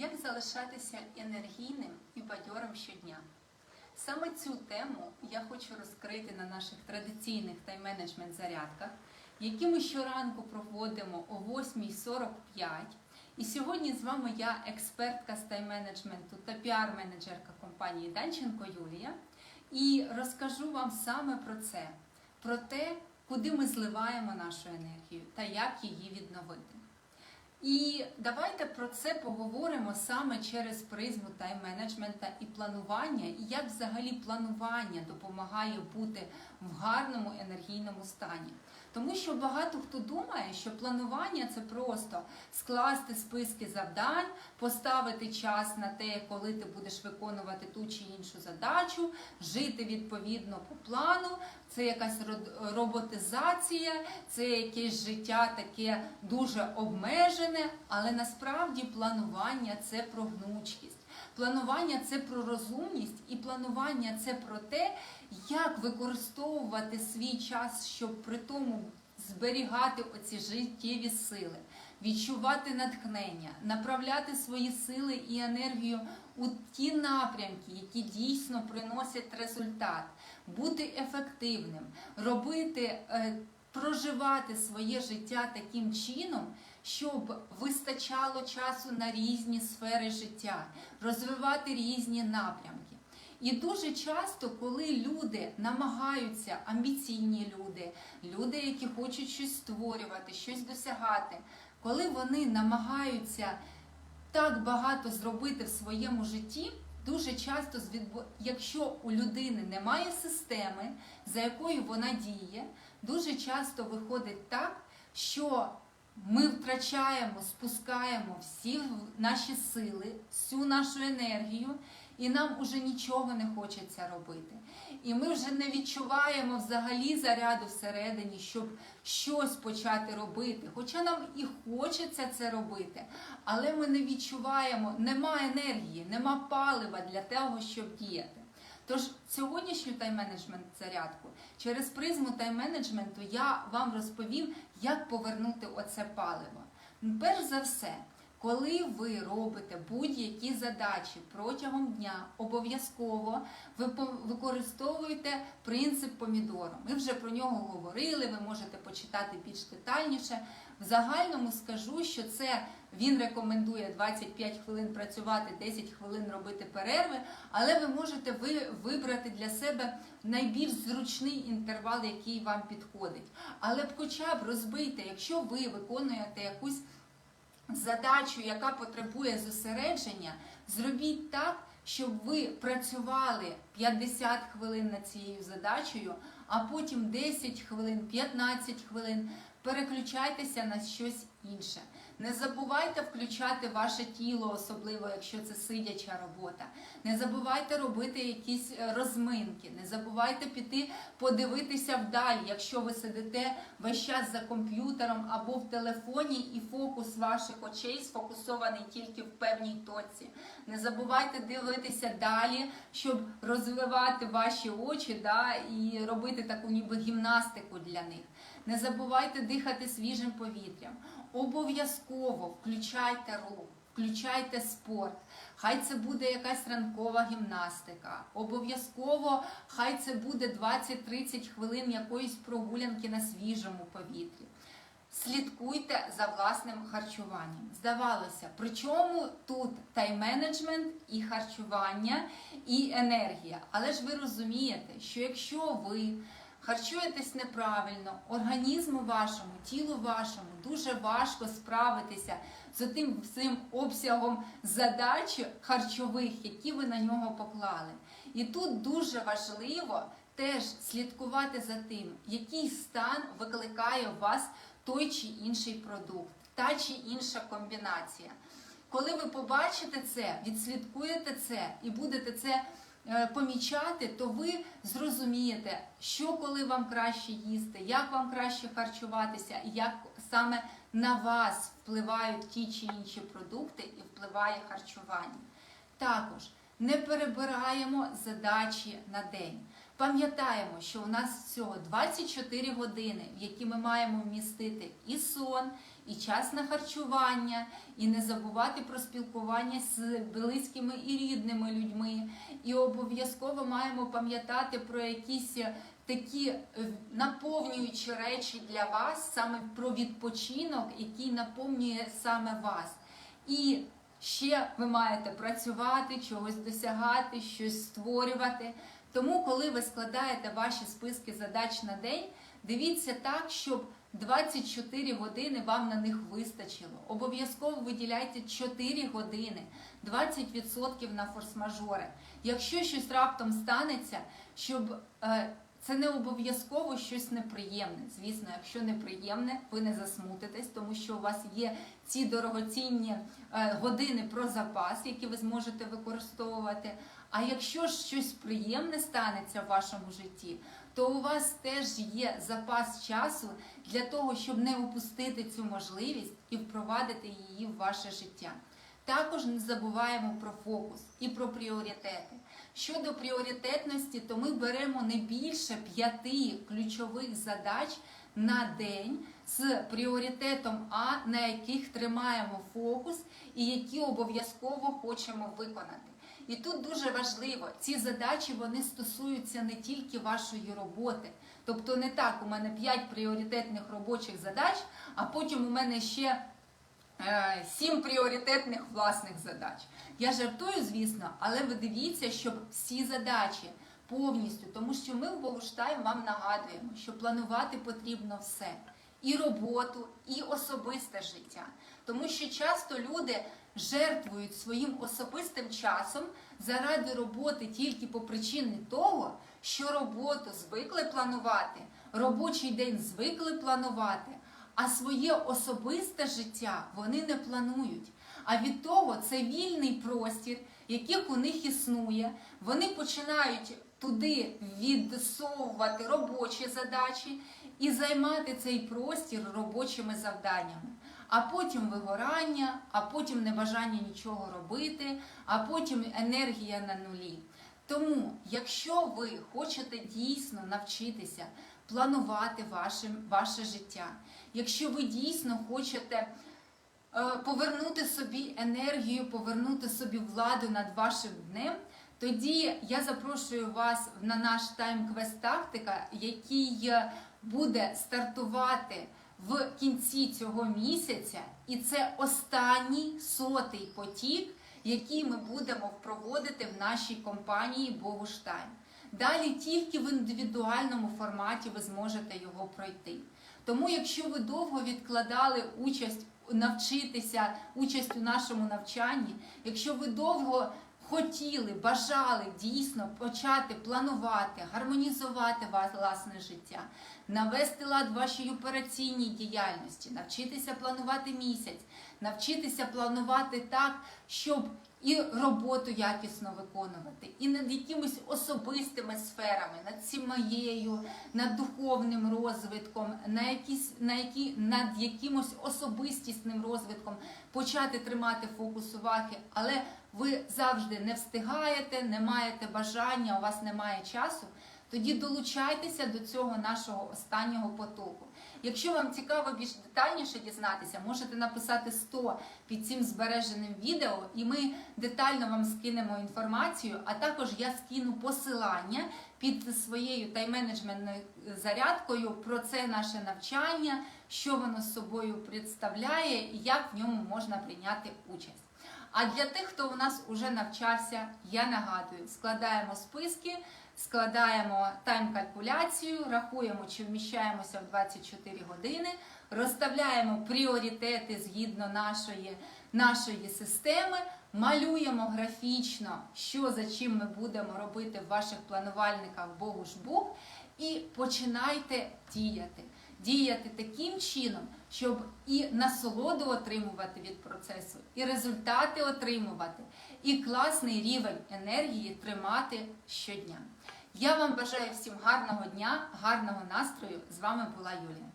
Як залишатися енергійним і бадьорим щодня? Саме цю тему я хочу розкрити на наших традиційних тайм-менеджмент зарядках, які ми щоранку проводимо о 8.45. І сьогодні з вами я, експертка з тайм-менеджменту та піар-менеджерка компанії Данченко Юлія, і розкажу вам саме про це, про те, куди ми зливаємо нашу енергію та як її відновити. І давайте про це поговоримо саме через призму тайм-менеджмента і планування, і як взагалі планування допомагає бути в гарному енергійному стані. Тому що багато хто думає, що планування це просто скласти списки завдань, поставити час на те, коли ти будеш виконувати ту чи іншу задачу, жити відповідно по плану. Це якась роботизація, це якесь життя таке дуже обмежене, але насправді планування це про гнучкість. Планування це про розумність, і планування це про те, як використовувати свій час, щоб при тому зберігати оці життєві сили, відчувати натхнення, направляти свої сили і енергію у ті напрямки, які дійсно приносять результат, бути ефективним, робити. е, Проживати своє життя таким чином, щоб вистачало часу на різні сфери життя, розвивати різні напрямки. І дуже часто, коли люди намагаються, амбіційні люди, люди, які хочуть щось створювати, щось досягати, коли вони намагаються так багато зробити в своєму житті, дуже часто, якщо у людини немає системи, за якою вона діє, дуже часто виходить так, що ми втрачаємо, спускаємо всі наші сили, всю нашу енергію, і нам уже нічого не хочеться робити. І ми вже не відчуваємо взагалі заряду всередині, щоб щось почати робити. Хоча нам і хочеться це робити, але ми не відчуваємо, нема енергії, нема палива для того, щоб діяти. Тож сьогоднішню тайм-менеджмент зарядку через призму тайм-менеджменту я вам розповім, як повернути оце паливо. Перш за все, коли ви робите будь-які задачі протягом дня, обов'язково ви використовуєте принцип помідору. Ми вже про нього говорили, ви можете почитати більш детальніше. В загальному скажу, що це він рекомендує 25 хвилин працювати, 10 хвилин робити перерви, але ви можете ви вибрати для себе найбільш зручний інтервал, який вам підходить. Але б хоча б розбийте, якщо ви виконуєте якусь задачу, яка потребує зосередження, зробіть так, щоб ви працювали 50 хвилин над цією задачею, а потім 10 хвилин, 15 хвилин. Переключайтеся на щось інше. Не забувайте включати ваше тіло, особливо якщо це сидяча робота. Не забувайте робити якісь е, розминки. Не забувайте піти подивитися вдалі, якщо ви сидите весь час за комп'ютером або в телефоні, і фокус ваших очей сфокусований тільки в певній точці. Не забувайте дивитися далі, щоб розвивати ваші очі да, і робити таку ніби гімнастику для них. Не забувайте дихати свіжим повітрям. Обов'язково включайте рух, включайте спорт. Хай це буде якась ранкова гімнастика. Обов'язково хай це буде 20-30 хвилин якоїсь прогулянки на свіжому повітрі. Слідкуйте за власним харчуванням. Здавалося, причому тут тайм-менеджмент і харчування, і енергія. Але ж ви розумієте, що якщо ви харчуєтесь неправильно, організму вашому, тілу вашому дуже важко справитися з тим всім обсягом задач харчових, які ви на нього поклали. І тут дуже важливо теж слідкувати за тим, який стан викликає у вас той чи інший продукт, та чи інша комбінація. Коли ви побачите це, відслідкуєте це і будете це помічати, то ви зрозумієте, що коли вам краще їсти, як вам краще харчуватися, як саме на вас впливають ті чи інші продукти і впливає харчування. Також не перебираємо задачі на день. Пам'ятаємо, що у нас всього 24 години, в які ми маємо вмістити і сон, і час на харчування, і не забувати про спілкування з близькими і рідними людьми. І обов'язково маємо пам'ятати про якісь такі е, наповнюючі речі для вас, саме про відпочинок, який наповнює саме вас. І ще ви маєте працювати, чогось досягати, щось створювати. Тому, коли ви складаєте ваші списки задач на день, дивіться так, щоб 24 години вам на них вистачило. Обов'язково виділяйте 4 години, 20% на форс-мажори. Якщо щось раптом станеться, щоб е, це не обов'язково щось неприємне. Звісно, якщо неприємне, ви не засмутитесь, тому що у вас є ці дорогоцінні е, години про запас, які ви зможете використовувати. А якщо ж щось приємне станеться в вашому житті, то у вас теж є запас часу для того, щоб не упустити цю можливість і впровадити її в ваше життя. Також не забуваємо про фокус і про пріоритети. Щодо пріоритетності, то ми беремо не більше п'яти ключових задач на день з пріоритетом А, на яких тримаємо фокус і які обов'язково хочемо виконати. І тут дуже важливо, ці задачі вони стосуються не тільки вашої роботи. Тобто не так, у мене 5 пріоритетних робочих задач, а потім у мене ще е, 7 пріоритетних власних задач. Я жартую, звісно, але ви дивіться, щоб всі задачі повністю, тому що ми в Богуштайм вам нагадуємо, що планувати потрібно все. І роботу, і особисте життя. Тому що часто люди жертвують своїм особистим часом заради роботи тільки по причині того, що роботу звикли планувати, робочий день звикли планувати, а своє особисте життя вони не планують. А від того це вільний простір, яких у них існує. Вони починають туди відсовувати робочі задачі і займати цей простір робочими завданнями. А потім вигорання, а потім небажання нічого робити, а потім енергія на нулі. Тому, якщо ви хочете дійсно навчитися планувати ваше, ваше життя, якщо ви дійсно хочете е, повернути собі енергію, повернути собі владу над вашим днем, тоді я запрошую вас на наш тайм-квест тактика, який е, буде стартувати в кінці цього місяця, і це останній сотий потік, який ми будемо проводити в нашій компанії Богуштайм. Далі тільки в індивідуальному форматі ви зможете його пройти. Тому, якщо ви довго відкладали участь навчитися участь у нашому навчанні, якщо ви довго хотіли, бажали дійсно почати планувати, гармонізувати власне життя, навести лад вашій операційній діяльності, навчитися планувати місяць, навчитися планувати так, щоб і роботу якісно виконувати, і над якимись особистими сферами, над сім'єю, над духовним розвитком, на якісь, на які, над якимось особистісним розвитком почати тримати фокус уваги, але ви завжди не встигаєте, не маєте бажання, у вас немає часу. Тоді долучайтеся до цього нашого останнього потоку. Якщо вам цікаво більш детальніше дізнатися, можете написати 100 під цим збереженим відео, і ми детально вам скинемо інформацію, а також я скину посилання під своєю тайм-менеджментною зарядкою про це наше навчання, що воно з собою представляє і як в ньому можна прийняти участь. А для тих, хто у нас вже навчався, я нагадую, складаємо списки, складаємо тайм-калькуляцію, рахуємо, чи вміщаємося в 24 години, розставляємо пріоритети згідно нашої, нашої системи, малюємо графічно, що за чим ми будемо робити в ваших планувальниках Богу-Жбук, і починайте діяти. Діяти таким чином, щоб і насолоду отримувати від процесу, і результати отримувати, і класний рівень енергії тримати щодня. Я вам бажаю всім гарного дня, гарного настрою. З вами була Юлія.